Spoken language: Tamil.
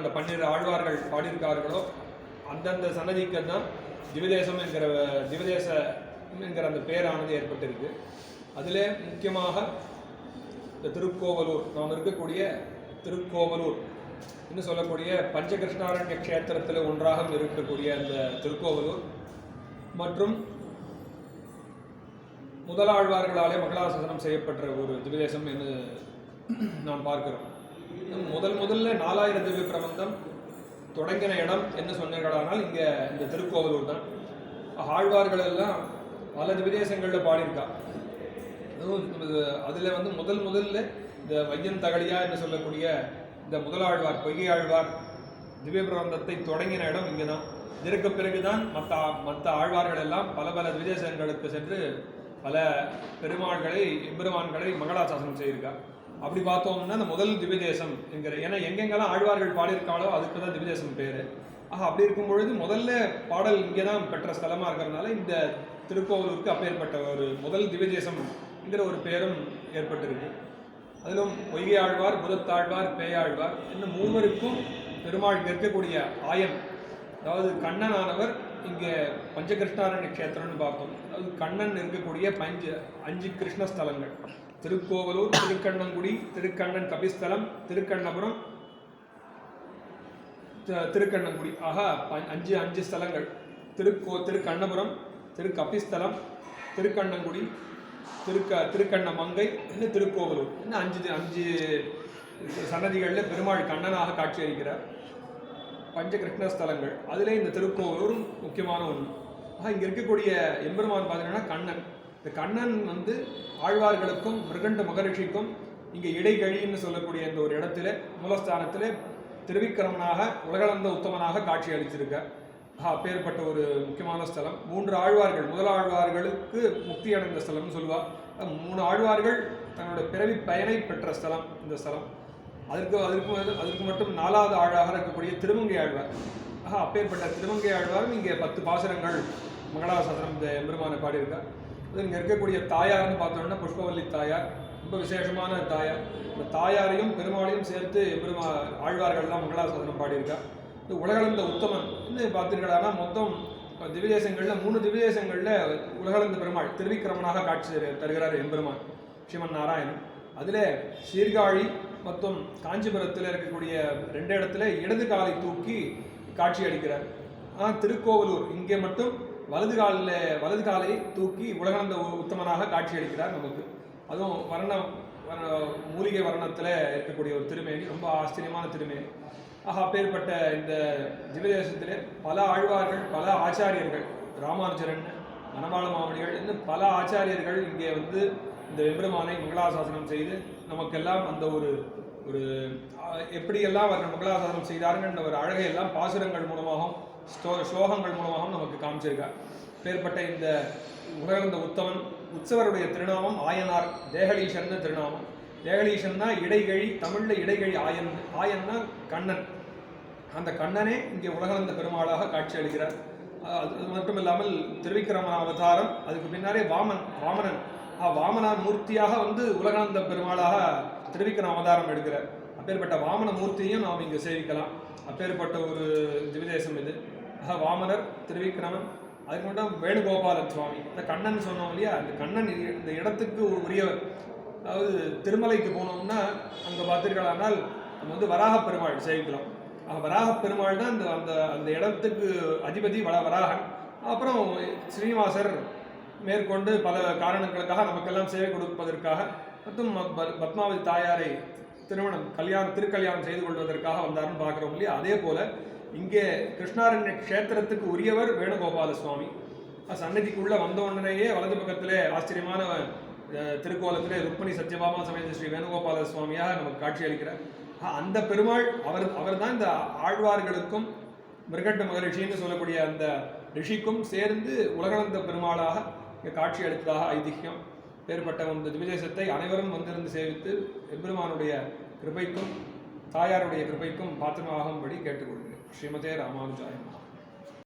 அந்த பன்னிரு ஆழ்வார்கள் பாடியிருக்கார்களோ அந்தந்த சன்னதிக்கு தான் திவதேசம் என்கிற திவதேச என்கிற அந்த பேரானது ஏற்பட்டிருக்கு. அதிலே முக்கியமாக இந்த திருக்கோவலூர் நாம் இருக்கக்கூடிய திருக்கோவலூர் என்று சொல்லக்கூடிய பஞ்சகிருஷ்ணாரண்ய க்ஷேத்திரத்தில் ஒன்றாக இருக்கக்கூடிய அந்த திருக்கோவலூர் மற்றும் முதலாழ்வார்களாலே மகளாசனம் செய்யப்பட்ட ஒரு திவிதேசம் என்று நாம் பார்க்கிறோம். முதல் முதல்ல நாலாயிரம் திவ்ய பிரபந்தம் தொடங்கின இடம் என்ன சொன்னீர்களானால் இங்கே இந்த திருக்கோவலூர் தான். ஆழ்வார்கள் எல்லாம் பல திவ்யதேசங்களில் பாடியிருக்கா. அதில் வந்து முதல் முதல்ல இந்த வையன் தகழியா என்று சொல்லக்கூடிய இந்த முதலாழ்வார் பொய்யாழ்வார் ஆழ்வார் திவ்ய பிரபந்தத்தை தொடங்கின இடம் இங்கே தான் இதற்கு பிறகுதான் மற்ற மற்ற ஆழ்வார்கள் எல்லாம் பல பல திவிதேசங்களுக்கு சென்று பல பெருமாள்களை எம்பெருமான்களை மங்களாசாசனம் செய்திருக்கார் அப்படி பார்த்தோம்னா இந்த முதல் திவ்யதேசம் என்கிற ஏன்னா எங்கெங்கெல்லாம் ஆழ்வார்கள் பாடியிருக்காளோ அதுக்கு தான் திவ்யதேசம் பேர். ஆக அப்படி இருக்கும் பொழுது முதல்ல பாடல் இங்கே தான் பெற்ற ஸ்தலமாக இருக்கிறதுனால இந்த திருக்கோவிலூருக்கு அப்பேற்பட்ட ஒரு முதல் திவ்யதேசம் என்கிற ஒரு பேரும் ஏற்பட்டிருக்கு. அதிலும் பொய்கை ஆழ்வார் புதத்தாழ்வார் பேயாழ்வார் இன்னும் மூவருக்கும் பெருமாள் இருக்கக்கூடிய ஆயன் அதாவது கண்ணனானவர் இங்கே பஞ்சகிருஷ்ணாரண்ய கஷேத்திரம்னு பார்த்தோம். அது கண்ணன் இருக்கக்கூடிய பஞ்ச அஞ்சு கிருஷ்ண ஸ்தலங்கள் திருக்கோவலூர் திருக்கண்ணங்குடி திருக்கண்ணன் கபிஸ்தலம் திருக்கண்ணபுரம் திருக்கண்ணங்குடி. ஆக அஞ்சு அஞ்சு ஸ்தலங்கள். திருக்கோ திருக்கண்ணபுரம் திருக்கபிஸ்தலம் திருக்கண்ணங்குடி திருக்க திருக்கண்ணமங்கை இன்னும் திருக்கோவலூர்? இன்னும் அஞ்சு அஞ்சு சன்னதிகளில் பெருமாள் கண்ணனாக காட்சியளிக்கிறார். பஞ்சகிருஷ்ண ஸ்தலங்கள் அதிலே இந்த திருக்கோவலூரும் முக்கியமான ஒன்று. ஆக இங்கே இருக்கக்கூடிய எம்பெருமான் பார்த்தீங்கன்னா கண்ணன். இந்த கண்ணன் வந்து ஆழ்வார்களுக்கும் மிருகண்ட மகரிஷிக்கும் இங்கே இடைகழின்னு சொல்லக்கூடிய இந்த ஒரு இடத்துல மூலஸ்தானத்தில் திருவிக்கிரமனாக உலகளந்த உத்தமனாக காட்சி அளிச்சிருக்கார். ஆஹா, அப்பேற்பட்ட ஒரு முக்கியமான ஸ்தலம். மூன்று ஆழ்வார்கள் முதல் ஆழ்வார்களுக்கு முக்தி அடைந்த ஸ்தலம்னு சொல்லுவார் மூணு ஆழ்வார்கள் தன்னோட பிறவி பயனை பெற்ற ஸ்தலம் இந்த ஸ்தலம். அதற்கு அதற்கு அதற்கு மட்டும் நாலாவது ஆழாக இருக்கக்கூடிய திருமங்கை ஆழ்வார். ஆஹா அப்பேற்பட்ட திருமங்கை ஆழ்வாரும் இங்கே பத்து பாசுரங்கள் மங்களாசாசனம் இந்த எம்பெருமானை பாடியிருக்கார். அது இங்கே இருக்கக்கூடிய தாயார்னு பார்த்தோம்னா புஷ்பவல்லி தாயார் ரொம்ப விசேஷமான தாயார். இந்த தாயாரையும் பெருமாளையும் சேர்த்து எம்பெருமா ஆழ்வார்கள்லாம் மங்களாசாசனம் பாடியிருக்கார். இந்த உலகளந்த உத்தமன். இன்னும் பார்த்தீர்களானா மொத்தம் திவ்யதேசங்களில் மூணு திவ்யதேசங்களில் உலகளந்த பெருமாள் திருவிக்கிரமனாக காட்சி தருகிறார் எம்பெருமான் ஸ்ரீமன் நாராயணன். அதில் சீர்காழி மற்றும் காஞ்சிபுரத்தில் இருக்கக்கூடிய ரெண்டு இடத்துல இடது காலை தூக்கி காட்சி அளிக்கிறார் ஆனால் திருக்கோவலூர். இங்கே மட்டும் வலது காலில் வலது காலை தூக்கி உலகளந்த உத்தமனாக காட்சி அளிக்கிறார் நமக்கு. அதுவும் வர்ணம் வர்ண- மூலிகை வர்ணத்தில் இருக்கக்கூடிய ஒரு திருமேனி. ரொம்ப ஆச்சரியமான திருமேனி. ஆக அப்பேற்பட்ட இந்த திவ்யதேசத்திலே பல ஆழ்வார்கள் பல ஆச்சாரியர்கள் ராமானுஜரன் மணவாள மாமணிகள் இன்னும் பல ஆச்சாரியர்கள் இங்கே வந்து இந்த எம்பெருமானை மங்களாசாசனம் செய்து நமக்கெல்லாம் அந்த ஒரு ஒரு எப்படியெல்லாம் அவர் மங்களாசாசனம் செய்தாருங்கிற ஒரு அழகை எல்லாம் பாசுரங்கள் மூலமாகவும் ஸ்லோ ஸ்லோகங்கள் மூலமாகவும் நமக்கு காமிச்சிருக்கார். பேர்பட்ட இந்த உலகந்த உத்தமன் உற்சவருடைய திருநாமம் ஆயனார் தேகலீஷன் திருநாமம். தேகலீஷன்னா இடைகழி தமிழில் இடைகழி ஆயன் ஆயன்னா கண்ணன். அந்த கண்ணனே இங்கே உலகந்த பெருமாளாக காட்சி அளிக்கிறார் அது அது மட்டும் இல்லாமல் திருவிக்கிரம அவதாரம் அதுக்கு பின்னாலே வாமன் வாமனன். வாமன மூர்த்தியாக வந்து உலகானந்த பெருமாளாக திருவிக்கிரம் அவதாரம் எடுக்கிறார். அப்பேற்பட்ட வாமன மூர்த்தியையும் நாம் இங்கே சேவிக்கலாம். அப்பேற்பட்ட ஒரு திவிதேசம் இது. ஆக வாமனர் திருவிக்கிரமன் அதுக்கு மட்டும் வேணுகோபாலன் சுவாமி. இந்த கண்ணன் சொன்னோம் இல்லையா? அந்த கண்ணன் இந்த இடத்துக்கு ஒரு உரியவர். அதாவது திருமலைக்கு போனோம்னா அங்கே பார்த்தீர்களானால் நம்ம வந்து வராக பெருமாள் சேவிக்கலாம். வராக பெருமாள் தான் அந்த அந்த அந்த இடத்துக்கு அதிபதி வர வராகன். அப்புறம் ஸ்ரீனிவாசர் மேற்கொண்டு பல காரணங்களுக்காக நமக்கெல்லாம் சேவை கொடுப்பதற்காக மற்றும் ப- பத்மாவதி தாயாரை திருமணம் கல்யாணம் திருக்கல்யாணம் செய்து கொள்வதற்காக வந்தார்னு பார்க்குறோம் இல்லையா? அதே போல இங்கே கிருஷ்ணாரண்ய க்ஷேத்திரத்துக்கு உரியவர் வேணுகோபால சுவாமி அஹ் சன்னதிக்குள்ள வந்த உடனேயே வலது பக்கத்திலே ஆச்சரியமான திருக்கோலத்தில் திருக்கோலத்திலே ருக்மணி சத்யபாமா சமேத ஸ்ரீ வேணுகோபால சுவாமியாக நமக்கு காட்சி அளிக்கிறார். அந்த பெருமாள் அவர் அவர் தான் இந்த ஆழ்வார்களுக்கும் மிருகட்ட மகரிஷின்னு சொல்லக்கூடிய அந்த ரிஷிக்கும் சேர்ந்து உலகளந்த பெருமாளாக இங்கே காட்சி அளித்ததாக ஐதிஹ்யம் ஏற்பட்ட இந்த திவிசேஷத்தை அனைவரும் வந்திருந்து சேவித்து எம்பெருமானுடைய கிருபைக்கும் தாயாருடைய கிருபைக்கும் பாத்திரமாகும்படி கேட்டுக்கொள்கிறேன். ஸ்ரீமதே ராமானுஜாய